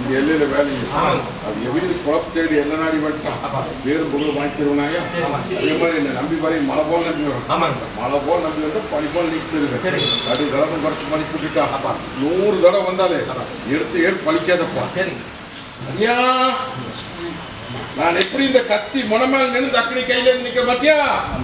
இந்த எல்லையில வேலை அது எப்படி குழப்ப தேடி என்ன நாடி வந்துட்டான். வேறு பொருள் வாங்கி தருவனாயா அதே மாதிரி என்ன நம்பி பாரு மழை போல நம்பி வரும் மழை போல் நம்பி வந்து பனி போல் நிற்கிறது அடி தடவை குறைச்சு மதிப்பு நூறு தடவை வந்தாலே எடுத்து ஏறு பழிக்காதப்பா? ஐயா நான் எப்படி இந்த கத்தி முனமேல் நின்று அக்னி கையில நிக்கிற பாத்தியா?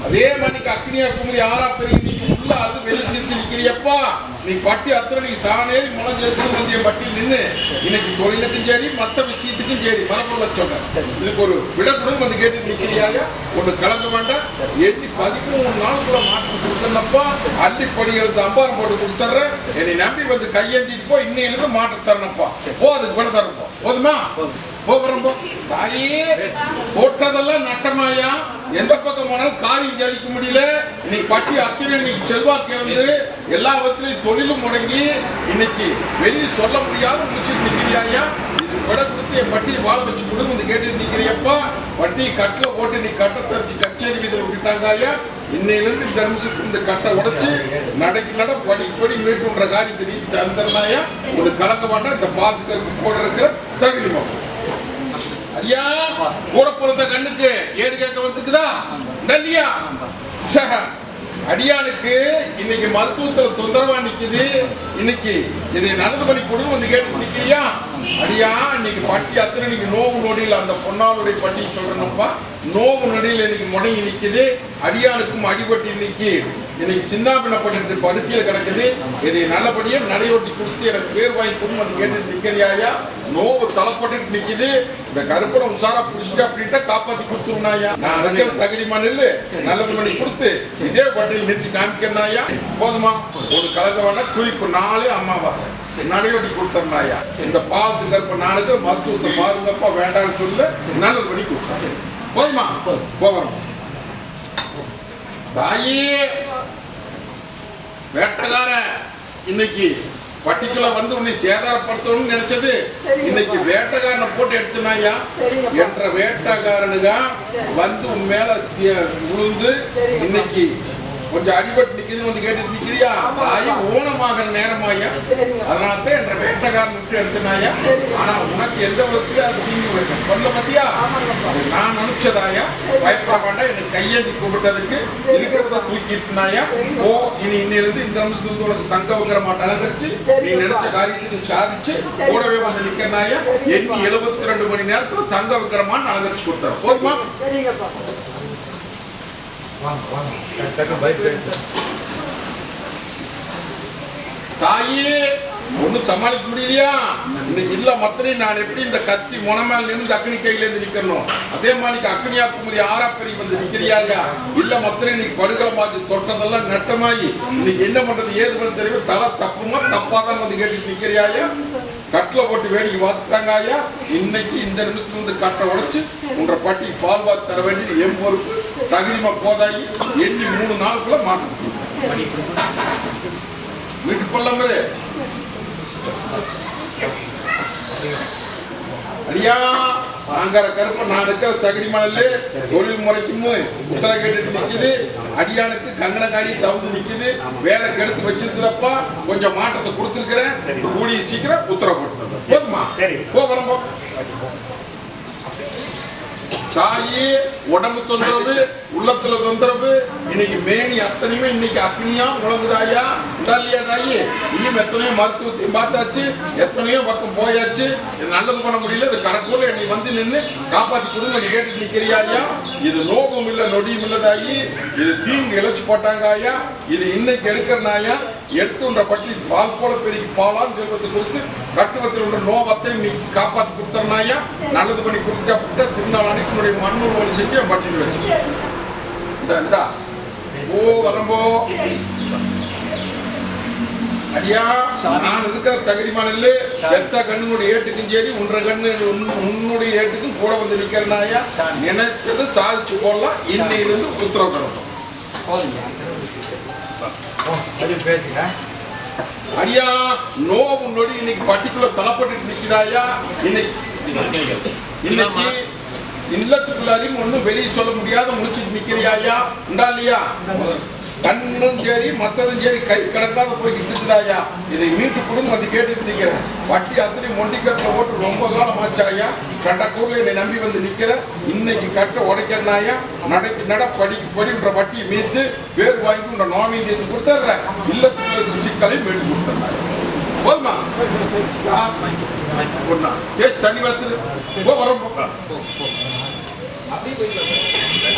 அதே மாதிரி அக்னியா குமரி ஆறா பெரிய நீங்க உள்ள அது வெளிச்சிருச்சு நிக்கிறியப்பா? நீ பட்டி அத்தனை நீ சாணேறி முளைஞ்சிருக்கு வந்திய பட்டி நின்று இன்னைக்கு தொழிலுக்கும் சரி மத்த விஷயத்துக்கும் சரி மரபுள்ள சொல்றேன் இதுக்கு ஒரு விடப்படும் வந்து கேட்டு நிக்கிறியாயா ஒண்ணு கலக்க வேண்டாம். எண்ணி பதிமூணு நாளுக்குள்ள மாட்டு கொடுத்தனப்பா அள்ளிப்படி எழுத்து அம்பாரம் போட்டு கொடுத்துட்றேன். என்னை நம்பி வந்து கையேந்திட்டு போ இன்னையிலிருந்து மாட்டு தரணும்ப்பா. போ அதுக்கு கூட தரப்போ போதுமா. கோபுரம் தாயே போட்டதெல்லாம் நட்டமாயா? எந்த பக்கம் போனாலும் காரியம் ஜெயிக்க முடியல. இன்னைக்கு பட்டி அத்தனை இன்னைக்கு செல்வாக்கு வந்து எல்லாவற்றிலையும் தொழிலும் முடங்கி இன்னைக்கு வெளியே சொல்ல முடியாத முடிச்சு நிற்கிறியாயா இது விட கொடுத்து என் பட்டியை வாழ வச்சு கொடுங்க வந்து கேட்டு நிற்கிறியப்பா வட்டி கட்டில் போட்டு நீ கட்டை தரிச்சு கச்சேரி வீதியில் விட்டுட்டாங்க ஐயா. இன்னையிலிருந்து இந்த நிமிஷத்துக்கு இந்த கட்டை உடைச்சு நடக்கு நட படி படி மீட்டுன்ற காரியத்தை நீ தந்துடுறாயா ஒரு கலக்க வேண்டாம் இந்த பாதுகாப்பு போடுறதுக்கு இருக்கிற தகுதி ஐயா கூட பிறந்த கண்ணுக்கு ஏடு கேட்க வந்துக்குதா நல்லியா சக அடியானுக்கு இன்னைக்கு மருத்துவத்தை தொந்தரவா நிக்குது. இன்னைக்கு இதை நடந்து பண்ணி கொடுங்க வந்து கேட்டு பிடிக்கிறியா அடியா இன்னைக்கு பட்டி அத்தனை இன்னைக்கு நோவு நொடியில் அந்த பொன்னாளுடைய பட்டி சொல்றேனப்பா. நோவு நொடியில் இன்னைக்கு முடங்கி நிக்குது. அடியானுக்கும் அடிபட்டு இன்னைக்கு இன்னைக்கு சின்னாபின்னப்பட்டு படுக்கையில் கிடக்குது. இதை நல்லபடியா நடையொட்டி கொடுத்து எனக்கு பேர் வாங்கி வந்து கேட்டு நிக்கிறியாயா நோவு தலைப்பட்டு நிக்குது. இந்த கருப்படம் உசாரா புடிச்சிட்டு அப்படின்ட்டு காப்பாத்தி கொடுத்துருனாயா நான் வைக்கிற தகுதிமா நெல்லு நல்லது பண்ணி கொடுத்து இதே பட்டியல் நிறுத்தி காமிக்கிறனாயா போதுமா? ஒரு வேண்டாம் குறிப்பு நாலு அமாவாசை. நடையொட்டி கொடுத்துருனாயா இந்த பாலத்து கருப்ப நாளுக்கு மருத்துவத்தை பாருங்கப்பா வேண்டாம்னு சொல்ல. நல்லது பண்ணி கொடுத்தேன் போதுமா? போகிறோம் தாயே வேட்டக்காரன் இன்னைக்கு பட்டிக்குள்ள வந்து உன்னை சேதாரப்படுத்தணும்னு நினைச்சது. இன்னைக்கு வேட்டக்காரனை போட்டு எடுத்துனாயா என்ற வேட்டக்காரனுங்க வந்து உன் மேல விழுந்து இன்னைக்கு கொஞ்சம் அடிபட்டு நிக்குதுன்னு வந்து கேட்டு நிக்கிறியா? தாய் ஊனமாகிற நேரமாயா அதனால தான் என்ற வேட்டக்காரன் விட்டு எடுத்துனாயா ஆனா உனக்கு எந்த விதத்துல அது தீங்கி போயிருக்கேன் சொல்ல பாத்தியா? நான் நினைச்சதாயா பயப்பட வேண்டாம் எனக்கு கையேந்தி கூப்பிட்டதுக்கு இருக்கிறத தூக்கிட்டுனாயா ஓ இனி இன்னிலிருந்து இந்த நிமிஷத்துல உனக்கு தங்க வைக்கிற மாட்டேன் அலங்கரிச்சு நீ நினைச்ச காரியத்தை நீ சாதிச்சு கூடவே வந்து நிக்கிறனாயா எண்ணி எழுபத்தி ரெண்டு மணி நேரத்துல தங்க வைக்கிறமான்னு அலங்கரிச்சு கொடுத்தாரு. போதுமா? வாங்க வாங்க. டக்கு பைக் பேசு தாயே ஒண்ணும் சமாளிக்க முடியலையா? இன்னைக்கு இல்ல மத்திரி நான் எப்படி இந்த கத்தி முனமேல நின்று அக்னி கையில இருந்து நிக்கணும் அதே மாதிரி அக்னியா குமரி ஆறாப்பரி வந்து நிக்கிறியாயா இல்ல மத்தனை இன்னைக்கு மாதிரி தொட்டதெல்லாம் நட்டமாயி இன்னைக்கு என்ன பண்றது ஏது பண்ண தெரியும் தலை தப்புமா தப்பாதான் வந்து கேட்டு நிக்கிறியாயா கட்டில போட்டு வேடிக்கை பார்த்துட்டாங்க ஐயா. இன்னைக்கு இந்த நிமிஷத்துல இருந்து கட்டை உடைச்சு உன்ற பட்டி பால் வாத்து தர வேண்டியது என் பொறுப்பு. தகுதிமா போதாயி எண்ணி மூணு நாளுக்குள்ள மாட்டு வீட்டுக்கு போடலாம் பாரு. அடியா ஆங்கார கருப்பு நான் தகுதி மணல் தொழில் முறைக்கும் உத்தர கேட்டு நிக்குது அடியானுக்கு கங்கணக்காயி தவுந்து நிக்குது வேற கெடுத்து வச்சிருக்குதப்பா கொஞ்சம் மாற்றத்தை கொடுத்துருக்கிறேன். கூடிய சீக்கிரம் உத்தரவு போட்டு போதுமா? சரி. போகிறோம் போ தாயி உடம்பு தொந்தரவு உள்ளத்துல தொந்தரவு இன்னைக்கு மேனி அத்தனையுமே இன்னைக்கு அக்னியா உழங்குதாயா உண்டாலியா தாயி? இனியும் எத்தனையோ மருத்துவத்தையும் பார்த்தாச்சு எத்தனையோ பக்கம் போயாச்சு. இது நல்லது பண்ண முடியல இது கடற்கூர்ல என்னை வந்து நின்று காப்பாத்தி கொடுங்க நீ கேட்டு நிக்கிறியாயா இது நோவும் இல்லை நொடியும் இல்ல தாயி. இது தீங்கு இழைச்சு போட்டாங்க ஆயா இது இன்னைக்கு எடுக்கிறனாயா எடுத்துன்ற பட்டி பால் போல பெருகி பாலான்னு செல்வத்தை கொடுத்து கட்டுவத்தில் உள்ள நோவத்தை நீ காப்பாத்தி கொடுத்தனாயா நல்லது பண்ணி கொடுத்தா விட்டா திருநாள் அன்னைக்கு மண்ணூர் ஒளி செஞ்சு பட்டியல் வச்சு இந்த இந்தா. ஓ வரம்போ அடியா நான் இருக்கிற தகுதிமானில் பெத்த கண்ணுடைய ஏட்டுக்கும் சரி உன்ற கண்ணு உன்- உன்னுடைய ஏட்டுக்கும் கூட வந்து நிக்கிறனாயா நினைச்சதை சாதிச்சு போடலாம். இன்னையிலிருந்து உத்தரவு தரணும் பேசுங்க அடியா நோவு நொடி இன்னைக்கு பட்டிக்குள்ள தலைப்பட்டு நிக்கிறாயா இன்னைக்கு இன்னைக்கு இல்லத்துக்குள்ளாரையும் ஒண்ணும் வெளியே சொல்ல முடியாத முடிச்சுட்டு நிக்கிறியா ஐயா? உண்டா இல்லையா? கண்ணும் சரி மற்றதும் சரி கை கிடக்காத போய் இருக்குதாயா இதை மீட்டு கொடுங்க வந்து கேட்டுட்டு வட்டி அத்தனை மொண்டி போட்டு ரொம்ப காலம் ஆச்சாயா கட்டக்கூர்ல என்னை நம்பி வந்து நிற்கிறேன் இன்னைக்கு கட்ட உடைக்கிறனாயா? நடக்கு நட படி படின்ற வட்டியை மீட்டு பேர் வாங்கி உன்னை நோமீதியத்தை கொடுத்துட்றேன் இல்லத்துக்கு சிக்கலையும் மீட்டு கொடுத்துட்றேன் போதுமா? ஆ, ஒண்ணா. கேஸ் தண்ணி போ வரோம் போ.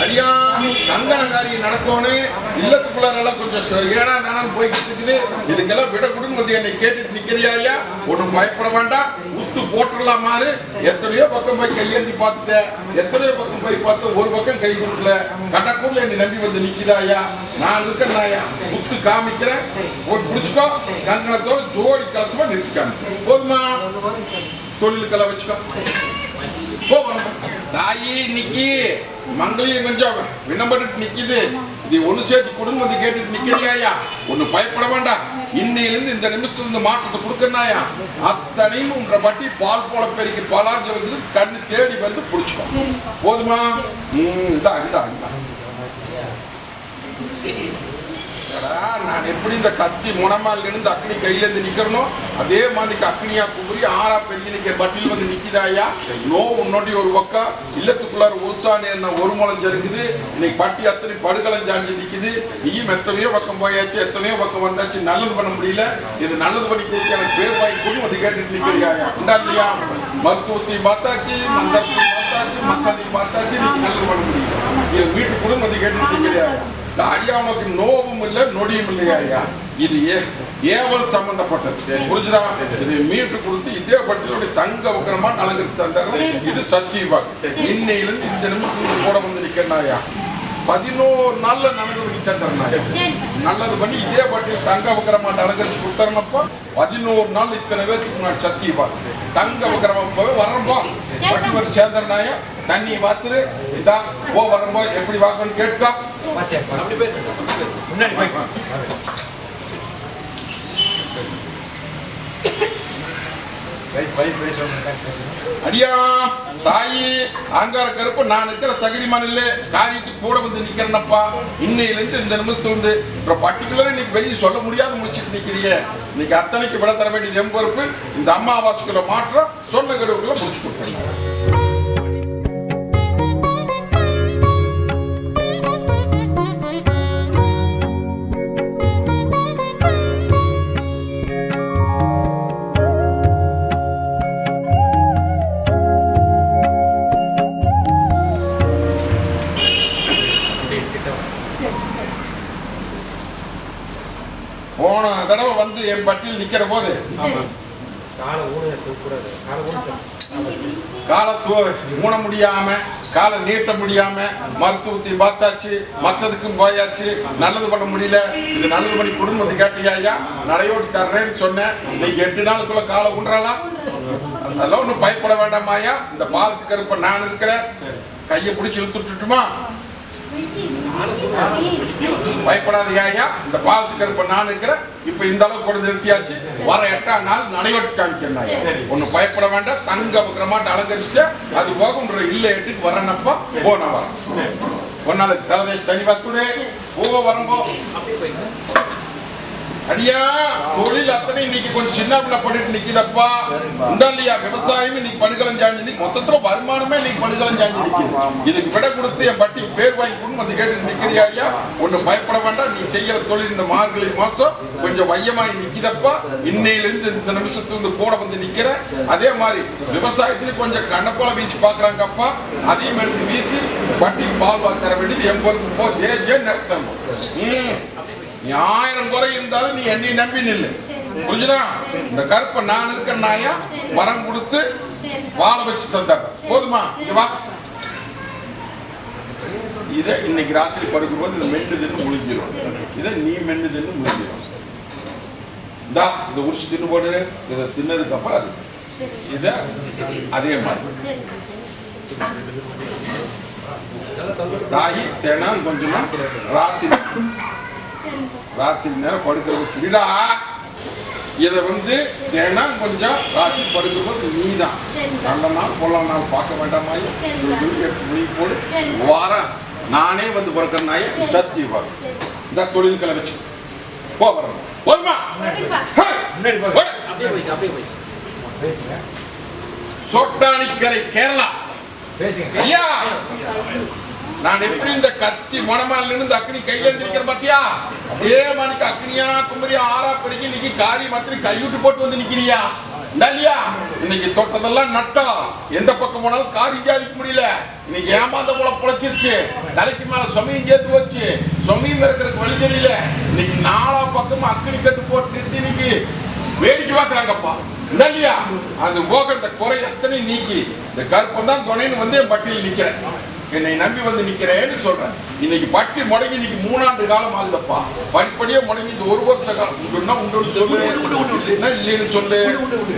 அடியா கங்கணங்காரி நடக்கணும் இல்லத்துக்குள்ளாரெல்லாம் கொஞ்சம் ச- ஏனா தானம் போய்கிட்டு இருக்குது. இதுக்கெல்லாம் விட கொடுங்க வந்து என்னை கேட்டுட்டு நிக்கிறியா ஐயா? ஒன்றும் பயப்பட வேண்டாம். உத்து போட்டுடலாமாரு எத்தனையோ பக்கம் போய் கையேந்தி பார்த்துட்டேன் எத்தனையோ பக்கம் போய் பார்த்து ஒரு பக்கம் கை கொடுக்கல. கட்டக்கூடல என்னை நம்பி வந்து நிக்குதா ஐயா? நான் இருக்கேன் ஐயா. உத்து காமிக்கிறேன். போட்டு பிடிச்சிக்கோ. கங்கணத்தோட ஜோடி கலசமா நிறுத்திக்காம. போதுமா? சொல்லுக்கெல்லாம் வச்சுக்கோ. போகணும் தாயி இன்னைக்கு மங்களையும் கொஞ்சம் விண்ணப்பட்டு நிக்குது. இது ஒண்ணு சேர்த்து குடும்பம் வந்து கேட்டுட்டு நிக்கிறியாயா? ஒண்ணு பயப்பட வேண்டாம். இன்னையிலிருந்து இந்த நிமிஷத்துல இருந்து மாற்றத்தை கொடுக்கணாயா அத்தனையும் உன்ற பட்டி பால் போல பெருக்கி பலாஞ்சு வந்து கண்ணு தேடி வந்து பிடிச்சிக்கோ. போதுமா? இந்தா இந்தா இந்தா. நான் எப்படி இந்த கத்தி முனமால் இருந்து அக்னி கையிலேருந்து நிற்கிறனோ அதே மாதிரி அக்னியா குபுரி ஆறா பெரிய நிற்க பட்டில் வந்து நிற்கிதாயா நோ உன்னோடி ஒரு பக்கம் இல்லத்துக்குள்ளார உற்சான என்ன ஒரு மூலம் ஜருக்குது. இன்னைக்கு பட்டி அத்தனை படுகலம் ஜாஞ்சி நிக்குது. நீயும் எத்தனையோ பக்கம் போயாச்சு எத்தனையோ பக்கம் வந்தாச்சு நல்லது பண்ண முடியல. இது நல்லது பண்ணி கொடுத்து எனக்கு பேர் வாங்கி கொண்டு வந்து கேட்டுட்டு நிக்கிறியாயா உண்டா இல்லையா? மருத்துவத்தையும் பார்த்தாச்சு மந்தத்தையும் பார்த்தாச்சு மத்தத்தையும் பார்த்தாச்சு நீங்க நல்லது பண்ண முடியல. இது வீட்டு வந்து கேட்டுட்டு நிற்கிறியா இந்த அடியாமக்கு நோவும் இல்லை நொடியும் இல்லையா ஐயா. இது ஏவல் சம்பந்தப்பட்டது. புரிஞ்சுதா? இது மீட்டு கொடுத்து இதே பட்சத்தோட தங்க உக்கரமா நலங்கு தந்தாரு இது சத்தியவாக் இன்னையிலிருந்து இந்த நிமிஷத்துக்கு கூட வந்து நிக்கிறனாயா பதினோரு நாள்ல சரி சார். நல்லது பண்ணி இதே பாட்டி தங்க விக்கிரமா அலங்கரிச்சு கொடுத்தரனப்போ பதினோரு நாள் இத்தனை பேருக்கு முன்னாடி சத்தியமா தங்க விக்கிரமா போய் வரம்போ பட்டி வர சேர்ந்தனாய தண்ணி வாத்துரு இதா போ வரம்போ எப்படி வாக்கணும்னு கேட்டுக்கோ வாச்சே, அப்படி பேசுங்க முன்னாடி போய் பைக் பைக் பேசுவாங்க அடியா தாயி ஆங்கார கருப்பு நான் இருக்கிற தகுதிமான இல்ல காரியத்துக்கு கூட வந்து நிக்கிறேன்னப்பா இன்னையில இருந்து இந்த நிமிஷத்துல இருந்து அப்புறம் பர்டிகுலரா இன்னைக்கு வெளியே சொல்ல முடியாத முடிச்சுட்டு நிற்கிறீங்க இன்னைக்கு அத்தனைக்கு விட தர வேண்டிய என் இந்த அம்மாவாசுக்குள்ள மாற்றம் சொன்ன கடுவுக்குள்ள முடிச்சு கொடுத்துருங்க நிக்கிற போது. காலத்துவ ஊன முடியாம காலை நீட்ட முடியாம மருத்துவத்தை பார்த்தாச்சு மத்ததுக்கும் போயாச்சு நல்லது பண்ண முடியல. இது நல்லது பண்ணி குடும்பத்தை கேட்டியா ஐயா? நரையோட்டு தர்றேன்னு சொன்னேன். இன்னைக்கு எட்டு நாளுக்குள்ள காலை உண்டுறாளா அதெல்லாம் ஒன்றும் பயப்பட வேண்டாமாயா இந்த பாலத்துக்கு இருப்ப நான் இருக்கிறேன். கையை பிடிச்சி இழுத்துட்டுமா பயப்படாதீங்க ஐயா. இந்த பாலத்துக்கு இருப்ப நான் இருக்கிறேன் இப்ப இந்த அளவுக்கு கொண்டு நிறுத்தியாச்சு. வர எட்டாம் நாள் நடைபெற்று காமிக்கிறேன். ஒன்னும் பயப்பட வேண்டாம். தங்க பத்திரமாட்டு அலங்கரிச்சுட்டு அது போக உன்ற இல்ல எட்டுக்கு வரேன்னப்ப போ நான் வரேன். ஒன்னால தலைதேசி தனி பார்த்துடு போ வரம்போ அடியா தொழில் அத்தனை இன்னைக்கு கொஞ்சம் சின்ன பிள்ளை பண்ணிட்டு நிக்குதப்பா உண்டா இல்லையா விவசாயம் இன்னைக்கு படுகலம் சாஞ்சி மொத்தத்துல வருமானமே இன்னைக்கு படுகலம் சாஞ்சி நிக்குது இதுக்கு விட கொடுத்து என் பட்டி பேர் வாங்கி கொடுன்னு வந்து கேட்டு நிக்கிறியா ஐயா? ஒண்ணு பயப்பட வேண்டாம். நீ செய்யற தொழில் இந்த மார்கழி மாசம் கொஞ்சம் வையமாய் நிக்கிறப்பா. இன்னையிலிருந்து இந்த நிமிஷத்துல இருந்து கூட வந்து நிக்கிற. அதே மாதிரி விவசாயத்துல கொஞ்சம் கண்ணப்போல வீசி பாக்குறாங்கப்பா அதையும் எடுத்து வீசி பட்டி பால் வாங்க தர வேண்டியது என் பொறுப்பு. போ ஜே ஜே நடத்தணும் நீ ஆயிரம் குறை இருந்தாலும் நீ என்னை நம்பி நில்லு. புரிஞ்சுதா? இந்த கருப்பை நான் இருக்கிற நாயா? வரம் கொடுத்து வாழ வச்சு தந்தார். போதுமா? வா. இதை இன்னைக்கு ராத்திரி படுக்கும்போது இந்த மென்று தின்னு முழிஞ்சிரும் இதை நீ மென்று தின்னு இந்தா இதை உரிச்சு தின்னு போட்டு இதை தின்னதுக்கு அப்புறம் அது. இதை அதே மாதிரி. தாயி தினம் கொஞ்சமா ராத்திரி. ராத்திரி நேரம் படுக்கிறது விடா. இதை வந்து தினம் கொஞ்சம் ராத்திரி படுக்கும்போது நீ தான். நல்ல நாள் பொல்ல நாள் பார்க்க வேண்டாமா சரிங்க. மொழி போடு. வாரம் நானே வந்து பிறக்கிற நாய சரி. சத்தியவாக இந்த தொழில்களை வச்சு. போ வரணும் போதுமா? சொட்டாணிக்கரை கேரளா. பேசுங்க. ஐயா. நான் எப்படி இந்த கத்தி மணமால இருந்து அக்னி கையில நிக்கிறேன் பாத்தியா? ஏ மாதிரி அக்னியா குமரியா ஆறா பெருகி இன்னைக்கு காரி மாத்திரி கைவிட்டு போட்டு வந்து நிக்கிறியா? இல்லையா இன்னைக்கு தொட்டதெல்லாம் நட்டம் எந்த பக்கம் போனாலும் காரி ஜாதிக்க முடியல. இன்னைக்கு ஏமாந்த போல புழைச்சிருச்சு. தலைக்கு மேல சொமையும் சேர்த்து வச்சு சொமையும் இருக்கிறதுக்கு வழி தெரியல. இன்னைக்கு நாலா பக்கமும் அக்னி கட்டு போட்டு இன்னைக்கு வேடிக்கை பார்க்கறாங்கப்பா. இல்லையா அது போக இந்த குறை எத்தனை நீக்கி. இந்த கருப்பம் தான் துணைன்னு வந்து என் பட்டியல் நிக்கிறேன். என்னை நம்பி வந்து நிக்கிறேன்னு சொல்றேன். இன்னைக்கு பட்டி முடங்கி இன்னைக்கு மூணாண்டு காலம் ஆகுதப்பா. படிப்படியே முடங்கி இந்த ஒரு வருஷ காலம். உண்டுன்னா உண்டு சொல்லு இல்லைன்னா இல்லைன்னு சொல்லு.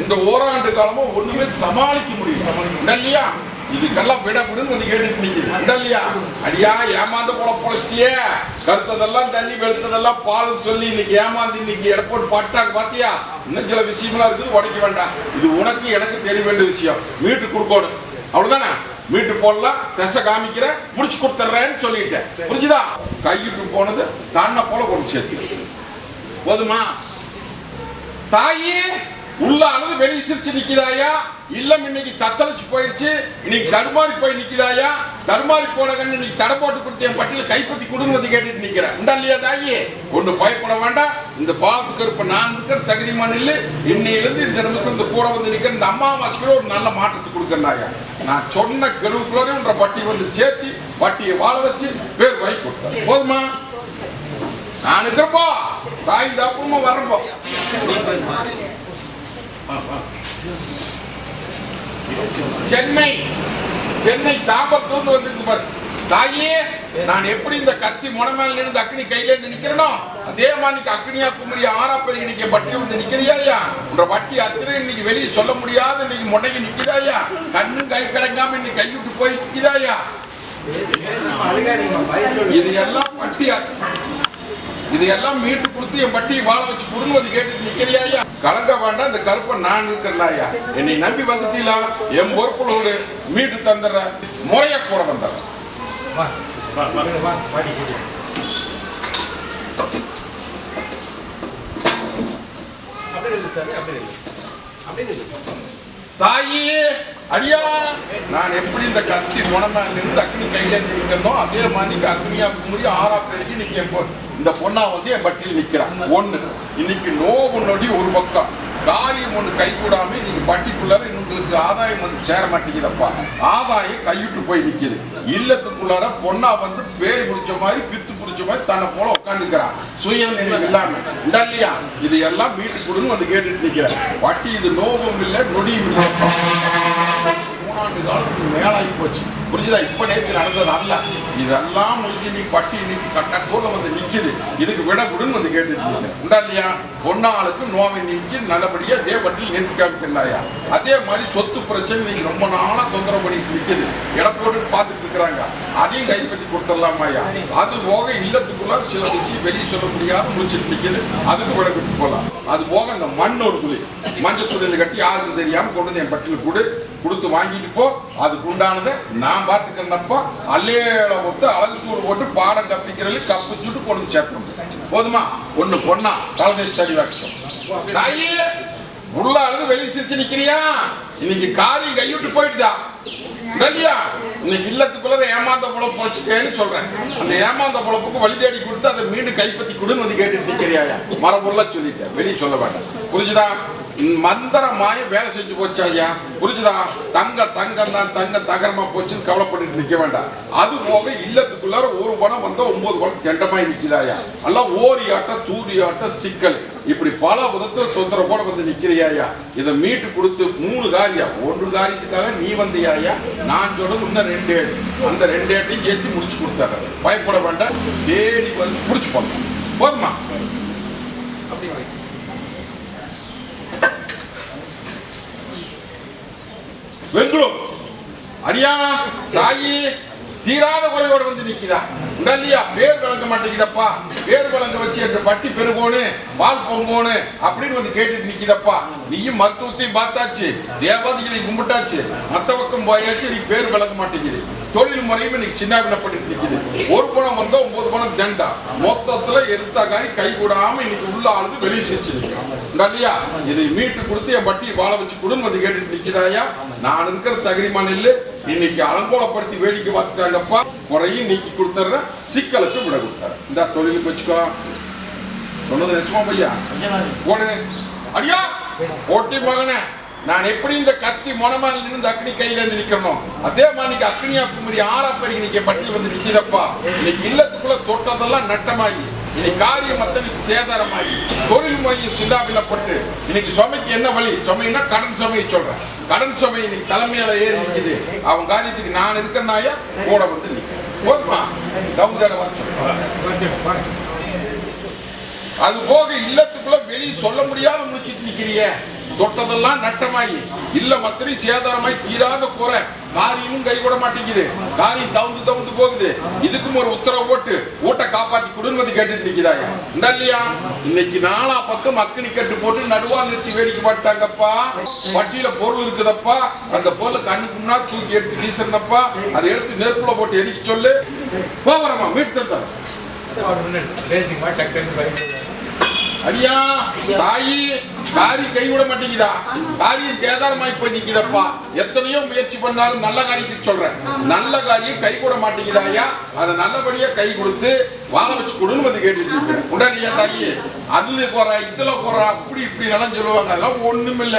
இந்த ஓராண்டு காலமா ஒண்ணுமே சமாளிக்க முடியும் இல்லையா? இதுக்கெல்லாம் விட விடுன்னு வந்து கேட்டுட்டு நிக்குது இல்லையா? அடியா ஏமாந்து போல பொழைச்சிட்டியே. கருத்ததெல்லாம் தண்ணி வெளுத்ததெல்லாம் பால் சொல்லி இன்னைக்கு ஏமாந்து இன்னைக்கு ஏர்போர்ட் பாட்டாங்க பாத்தியா? இன்னும் சில விஷயமெல்லாம் இருக்குது உடைக்க வேண்டாம். இது உனக்கு எனக்கு தெரிய வேண்டிய விஷயம். மீட்டு கொடுக்கணும். அவ்வளவுதானே? மீட்டு போடலாம் திசை காமிக்கிற முடிச்சு கொடுத்துட்றேன்னு சொல்லிட்டேன் புரிஞ்சுதா? கையிட்டு போனது தன்னை போல கொண்டு சேர்த்து. போதுமா? தாயே உள்ள அளவு வெளியே சிரிச்சு நிக்குதாயா? இல்லம் இன்னைக்கு தத்தளிச்சு போயிடுச்சு இன்னைக்கு தடுமாறி போய் நிக்குதாயா? தடுமாறி போன கண்ணு இன்னைக்கு தடை போட்டு கொடுத்து என் பட்டியல கைப்பற்றி கொடுன்னு வந்து கேட்டுட்டு நிக்கிறேன் உண்டா இல்லையா தாயி? ஒண்ணு பயப்பட வேண்டாம். இந்த பாலத்துக்கு இருப்ப நான் இருக்கிற தகுதிமான இல்லை இன்னையிலிருந்து இந்த நிமிஷம் இந்த கூட வந்து நிக்கிற இந்த அம்மாவாசைக்குள்ள ஒரு நல்ல மாற்றத்தை கொடுக்கறாயா நான் சொன்ன கெடுவுக்குள்ளே உன்ற பட்டி வந்து சேர்த்து பட்டியை வாழ வச்சு பேர் வாங்கி கொடுத்தேன். போதுமா? நான் இருக்கிறப்போ தாய் தப்புமா வரப்போ சென்னை சென்னை தாம்பரத்தூர்ந்து வந்திருக்கு பாரு. தாயே நான் எப்படி இந்த கத்தி முனமேல இருந்து அக்னி கையில இருந்து நிக்கிறனோ அதே மாதிரி அக்னியா குமரி ஆறா பெரிய இன்னைக்கு பட்டி வந்து நிக்கிறியா உன்ற வட்டி அத்திரை இன்னைக்கு வெளியே சொல்ல முடியாத இன்னைக்கு முடங்கி நிக்கிறாயா கண்ணு கை கிடங்காம இன்னைக்கு கைவிட்டு போய் நிக்கிறாயா இது எல்லாம் பட்டியா இதையெல்லாம் மீட்டு கொடுத்து என் பட்டியை வாழ வச்சு குடும்பத்தை கேட்டு நிக்கிறியா கலங்க வேண்டாம் இந்த கருப்பை நான் இருக்கிறாயா என்னை நம்பி வந்துட்டீங்களா? என் பொறுப்புகளோடு மீட்டு தந்துடுற முறைய கூட வந்துடுறேன். அப்படியே இல்லை சார் அப்படியே இல்லை அப்படியே இல்லை தாயே அடியா. நான் எப்படி இந்த கத்தி முனம நின்று அக்னி கையில நிற்கிறதோ அதே மாதிரி அக்னியா குமரி ஆறா பெருகி இன்னைக்கு என் பொ- இந்த பொண்ணா வந்து என் பட்டியல் நிக்கிறான் ஒண்ணு இன்னைக்கு நோவு நொடி ஒரு பக்கம். காரியம் ஒண்ணு கை கூடாம இன்னைக்கு பட்டிக்குள்ளார உங்களுக்கு ஆதாயம் வந்து சேர மாட்டேங்குதப்பா. ஆதாயம் கையிட்டு போய் நிக்குது. இல்லத்துக்குள்ளார பொண்ணா வந்து பேர் முடிச்ச மாதிரி பித்து பிடிச்ச தன்னை போல உட்காந்துக்கிறான் சுய நினைவு இல்லாம இல்லையா? இது எல்லாம் வீட்டுக்கு கொடுன்னு வந்து கேட்டுட்டு நிக்கிறேன் வட்டி இது நோபம் இல்லை நொடியும் இல்லை மூணாண்டு காலத்துக்கு மேலாகி போச்சு. புரிஞ்சுதா? இப்ப நேற்று நடந்தது அல்ல. இதெல்லாம் முடிஞ்சு நீ பட்டி இன்னைக்கு கட்டக்கூட வந்து நிற்கிது இதுக்கு விட கொடுன்னு வந்து கேட்டுட்டு உண்டா இல்லையா? பொன்னாளுக்கு நோவை நீக்கி நல்லபடியாக அதே பட்டியில் நிறுத்தி காமிக்கிறாயா அதே மாதிரி சொத்து பிரச்சனை நீ ரொம்ப நாளாக தொந்தரவு பண்ணிட்டு நிற்கிது இடம் போட்டு பார்த்துட்டு இருக்கிறாங்க. அதையும் கைப்பற்றி கொடுத்துடலாமாயா? அது போக இல்லத்துக்குள்ள சில விஷயம் வெளியே சொல்ல முடியாத முடிச்சுட்டு நிற்கிது அதுக்கு விட விட்டு போகலாம் அது போக அந்த மண் ஒரு துளி. மஞ்சள் துளியில் கட்டி யாருக்கும் தெரியாம கொண்டு வந்து என் பட்டியல் கொடு கொடுத்து வாங்கிட்டு போ. அதுக்கு உண்டானதை நான் பார்த்துக்கிறப்போ அல்லையில ஒத்து அழகு சூடு போட்டு பாடம் கப்பிக்கிறது கப்பிச்சுட்டு கொண்டு வந்து போதுமா? ஒண்ணு பொண்ணா காலதேஷ் தடி வாக்கியம். தாயே உள்ள அழுது வெளியே சிரிச்சு நிக்கிறியா? இன்னைக்கு காரியம் கையிட்டு போயிட்டுதா? இல்லையா? இன்னைக்கு இல்லத்துக்குள்ள ஏமாந்த பொழப்பு வச்சுட்டேன்னு சொல்றேன். அந்த ஏமாந்த பொழப்புக்கு வழி தேடி கொடுத்து அதை மீண்டும் கைப்பற்றி கொடுன்னு வந்து கேட்டுட்டு நிக்கிறியா மரபுள்ள சொல்லிட்டேன். வெளியே சொல்ல வேண்டாம் புரிஞ்சுதா? மந்திர மாய வேலை செஞ்சு போச்சு ஐயா. புரிஞ்சுதா? தங்க தங்கம் தான் தங்க தகரமா போச்சுன்னு கவலைப்பட்டுட்டு நிக்க வேண்டாம். அது போக இல்லத்துக்குள்ளார ஒரு பணம் வந்தா ஒன்பது பணம் தெண்டமாய் நிக்குதாயா? எல்லாம் ஓரியாட்ட தூரியாட்ட சிக்கல். இப்படி பல விதத்தில் தொந்தரவு வந்து நிக்கிறியாயா இதை மீட்டு கொடுத்து மூணு காரியம் ஒன்று காரியத்துக்காக நீ வந்தியாயா நான் சொல்றது இன்னும் ரெண்டு ஏடு அந்த ரெண்டு ஏட்டையும் ஏற்றி முடிச்சு கொடுத்தாரு பயப்பட வேண்டாம். தேடி வந்து முடிச்சு போடலாம் போதுமா வெங்குளூர் அரியா தாயி தீராத குறையோடு வந்து நிற்கிறான். உண்டா பேர் விளங்க மாட்டேங்கிறப்பா பேர் விளங்க வச்சு என்ற பட்டி பெருகோனு பால் பொங்கோனு அப்படின்னு வந்து கேட்டுட்டு நிக்கிறப்பா நீயும் மருத்துவத்தையும் பார்த்தாச்சு தேவாதிகளை கும்பிட்டாச்சு மத்த பக்கம் போயாச்சு நீ பேர் விளங்க மாட்டேங்குது. தொழில் முறையும் இன்னைக்கு சின்னாபினப்பட்டு நிக்குது ஒரு பணம் வந்தா ஒன்பது பணம் தண்டா. மொத்தத்துல எடுத்த காரி கை கூடாம இன்னைக்கு உள்ள ஆளுது வெளியே செஞ்சு நல்லையா இல்லையா இதை மீட்டு கொடுத்து என் பட்டியை வாழ வச்சு கொடுன்னு வந்து கேட்டுட்டு நிக்கிறாயா நான் இருக்கிற தகுதிமான இல்லை இன்னைக்கு அலங்கோலப்படுத்தி வேடிக்கை பார்த்துட்டாங்கப்பா. குறையும் நீக்கி கொடுத்துட்றேன் சிக்கலுக்கு விட கொடுத்தாரு. இந்த தொழிலுக்கு வச்சுக்கோ. சொன்னது நிஜமா பையா போடு. அடியா? போட்டி மகனே நான் எப்படி இந்த கத்தி மொனமால் நின்று அக்னி கையில இருந்து நிக்கணும் அதே மாதிரி அக்னியா குமரி ஆறா பெருகி இன்னைக்கு பட்டியல் வந்து நிக்கிறப்பா இன்னைக்கு இல்லத்துக்குள்ள தொட்டதெல்லாம் நட்டமாகி இன்னைக்கு காரியம் அத்தனைக்கு சேதாரமாகி தொழில் முறையும் சிந்தாபிலப்பட்டு இன்னைக்கு சுமைக்கு என்ன வழி? சுமைன்னா கடன் சுமையை சொல்றேன். கடன் சுமை இன்னைக்கு தலைமையில ஏறி நிற்குது அவன் காரியத்துக்கு நான் இருக்கிறனாயா கூட வந்து நிக்கிறேன். போதுமா? அது போக இல்லத்துக்குள்ள வெளியே சொல்ல முடியாம முடிச்சிட்டு நிக்கிறிய. தொட்டதெல்லாம் நட்டமாயி. இல்ல மத்திரி சேதாரமாய் தீராத குறை. காரியமும் கை கூட மாட்டேங்குது. காரியம் தவுந்து தவுந்து போகுது. இதுக்கும் ஒரு உத்தரவு போட்டு ஊட்ட காப்பாத்தி குடும்பத்தை கேட்டுட்டு நிக்கிறாங்க. இல்லையா? இன்னைக்கு நாலா பக்கம் அக்கினி கட்டு போட்டு நடுவா நிறுத்தி வேடிக்கை பாட்டாங்கப்பா பட்டியல பொருள் இருக்குதப்பா. அந்த பொருளை கண்ணுக்கு முன்னாடி தூக்கி எடுத்து வீசுறனப்பா. அதை எடுத்து நெருப்புல போட்டு எரிக்க சொல்லு. டக்கு டக்குன்னு பறிக்கிறது. அடியா தாயி காரி கை விட மாட்டேங்குதா? காரியம் கேதாரமாய் போய் நிக்குதப்பா எத்தனையோ முயற்சி பண்ணாலும் நல்ல காரியத்துக்கு சொல்றேன். நல்ல காரியம் கை கூட மாட்டேங்குதாயா அதை நல்லபடியா கை கொடுத்து வாழ வச்சு கொடுன்னு வந்து கேட்டுட்டு இருக்கேன். உண்டா இல்லையா தாயி? அதுல குறை இதுல குறை அப்படி இப்படி எல்லாம் சொல்லுவாங்க. அதெல்லாம் ஒண்ணும் இல்ல.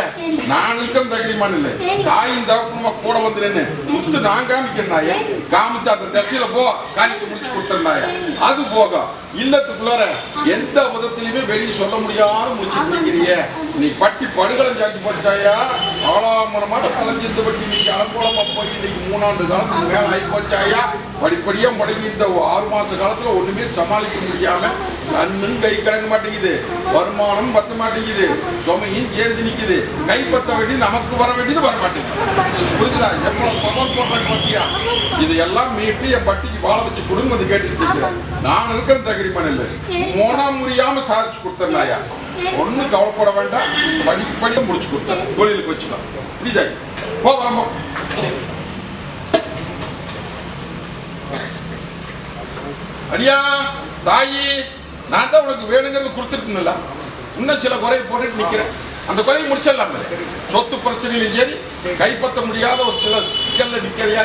நான் இருக்கம் தகுதிமான் இல்ல. தாயின் தகப்பனுமா கூட வந்துருன்னு குத்து நான் காமிக்கிறேன் காமிச்சு அந்த தசையில போ காரியத்தை முடிச்சு கொடுத்துருந்தாயா அது போக இல்லத்துக்குள்ளார எந்த விதத்திலுமே வெளியே சொல்ல முடியாத முடிச்சு நிக்கிறிய. நீ பட்டி படுகலம் சாக்கி போச்சாயா? ஆளாமரமான கலைஞ்சிருந்து பட்டி நீ அலங்கோலமா போய் இன்னைக்கு மூணாண்டு காலத்துக்கு மேல ஆகி போச்சாயா? படிப்படியா முடங்கி இந்த ஆறு மாச காலத்துல ஒண்ணுமே சமாளிக்க முடியாம கண்ணும் கை கிடங்க மாட்டேங்குது. வருமானம் பத்த மாட்டேங்குது. சுமையும் சேர்ந்து நிக்குது. கை பத்த வேண்டியது நமக்கு வர வேண்டியது வர மாட்டேங்குது. புரிஞ்சுதா? எவ்வளவு சவால் போடுறாங்க பாத்தியா? இதையெல்லாம் மீட்டு என் பட்டிக்கு வாழ வச்சு கொடுங்க வந்து கேட்டுட்டு இருக்கிறேன் நான் இருக்கிற தகரிமன் இல்லை மோனா முடியாம சாதிச்சு கொடுத்தேன்னாயா ஒன்றும் கவலைப்பட வேண்டாம். படிப்படியா முடிச்சு கொடுத்தேன் தொழிலுக்கு வச்சுக்கலாம். புரியுதா? போ. வரம்போ அடியா தாயி நான் தான் உனக்கு வேணுங்கிறது கொடுத்துருக்கணும்ல. இன்னும் சில குறையை போட்டுட்டு நிக்கிறேன். அந்த குறையை முடிச்சிடலாம். சொத்து பிரச்சனையிலும் சரி கைப்பற்ற முடியாத ஒரு சில சிக்கல்ல நிக்கிறியா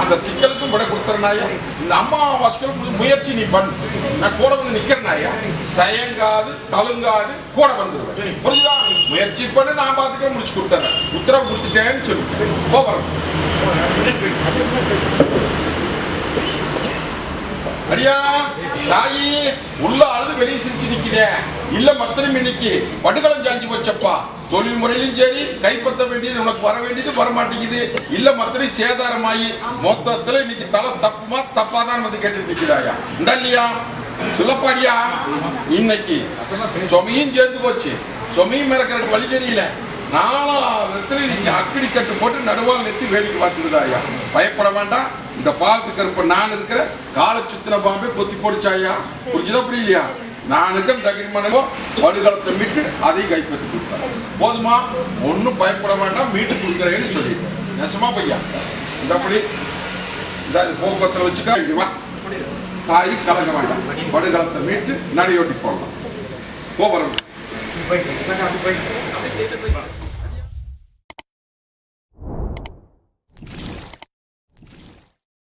அந்த சிக்கலுக்கும் விட கொடுத்துறனாயா இந்த அம்மா வாசிக்கல் முயற்சி நீ பண்ணு. நான் கூட வந்து நிக்கிறனாயா தயங்காது தழுங்காது கூட வந்துடுவேன் புரியுதா முயற்சி பண்ணி நான் பார்த்துக்கிறேன் முடிச்சு கொடுத்துறேன். உத்தரவு கொடுத்துட்டேன்னு சொல்லு. போகிறோம் அடியா தாயி உள்ள அழுது வெளியே சிரிச்சு நிக்கிறேன் இல்ல மத்திரம் இன்னைக்கு. படுகளம் சாஞ்சி போச்சப்பா. தொழில் முறையிலும் சரி கைப்பற்ற வேண்டியது உனக்கு வர வேண்டியது வர மாட்டேங்குது இல்ல மத்தனை சேதாரமாயி மொத்தத்துல இன்னைக்கு தலை தப்புமா தப்பாதான் வந்து கேட்டு நிக்கிறாயா இல்லையா? சொல்லப்பாடியா? இன்னைக்கு சுமையும் சேர்ந்து போச்சு. சுமையும் இறக்கறதுக்கு வழி தெரியல. நாலா விதத்துல இன்னைக்கு அக்கடி கட்டு போட்டு நடுவால் நிறுத்தி வேடிக்கை பார்த்துருதாயா பயப்பட வேண்டாம். இந்த பாலத்துக்கு இருப்ப நான் இருக்கிற காலை சுத்தின பாம்பே கொத்தி போடுச்சாயா? புரிஞ்சுதா புரியலையா? நானுக்கும் தகிரிமனுக்கும் தகிரிமனோ மீட்டு அதையும் கைப்பற்றி கொடுத்தார் போதுமா? ஒன்றும் பயப்பட வேண்டாம் மீட்டு கொடுக்குறேன்னு சொல்லிட்டேன். நெசமா பையா? இந்த அப்படி இந்த போக்குவரத்தில் வச்சுக்கா இங்க தாய் கலங்க வேண்டாம். படுகளத்தை மீட்டு நடையோட்டி போடலாம். போகிறோம் போயிட்டு.